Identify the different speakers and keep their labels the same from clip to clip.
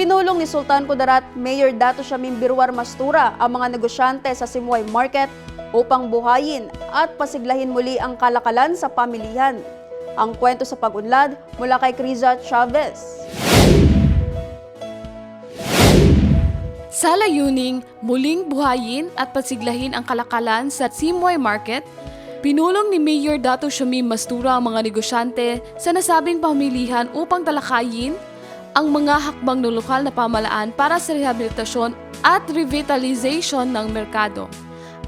Speaker 1: Ipinulong ni Sultan Kudarat Mayor Dato Shamim Birwar Mastura ang mga negosyante sa Simoy Market upang buhayin at pasiglahin muli ang kalakalan sa pamilihan. Ang kwento sa pag-unlad mula kay Criza Chavez.
Speaker 2: Sa layuning muling buhayin at pasiglahin ang kalakalan sa Simoy Market, pinulong ni Mayor Dato Shamim Mastura ang mga negosyante sa nasabing pamilihan upang talakayin ang mga hakbang ng lokal na pamalaan para sa rehabilitasyon at revitalization ng merkado.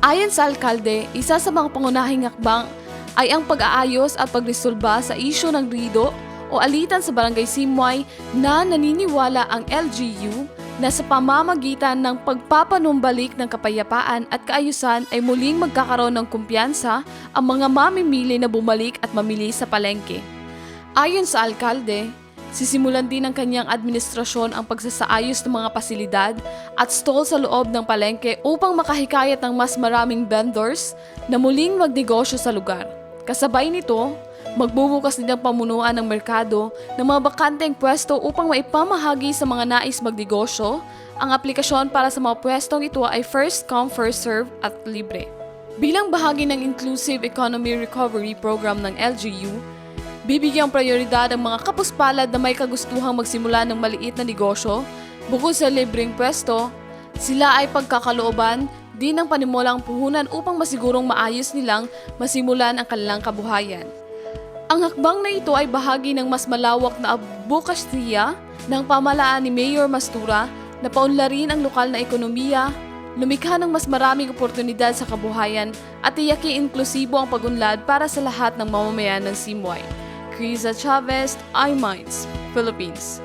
Speaker 2: Ayon sa alkalde, isa sa mga pangunahing hakbang ay ang pag-aayos at pagresolba sa isyu ng rido o alitan sa Barangay Simoy na naniniwala ang LGU na sa pamamagitan ng pagpapanumbalik ng kapayapaan at kaayusan ay muling magkakaroon ng kumpiyansa ang mga mamimili na bumalik at mamili sa palengke. Ayon sa alkalde, sisimulan din ng kanyang administrasyon ang pagsasaayos ng mga pasilidad at stall sa loob ng palengke upang makahikayat ng mas maraming vendors na muling magnegosyo sa lugar. Kasabay nito, magbubukas din ang pamunuan ng merkado ng mga bakanteng pwesto upang maipamahagi sa mga nais magnegosyo. Ang aplikasyon para sa mga pwestong ito ay first come first serve at libre. Bilang bahagi ng Inclusive Economy Recovery Program ng LGU, bibigyang prioridad ang mga kapuspalad na may kagustuhang magsimula ng maliit na negosyo. Bukod sa libreng pwesto, sila ay pagkakalooban din ng panimulang puhunan upang masigurong maayos nilang masimulan ang kanilang kabuhayan. Ang hakbang na ito ay bahagi ng mas malawak na abukasya ng pamalaan ni Mayor Mastura na paunlarin ang lokal na ekonomiya, lumikha ng mas maraming oportunidad sa kabuhayan at tiyaki inklusibo ang pagunlad para sa lahat ng mamamayan ng Simoy. Criza Chavez, iMinds, Philippines.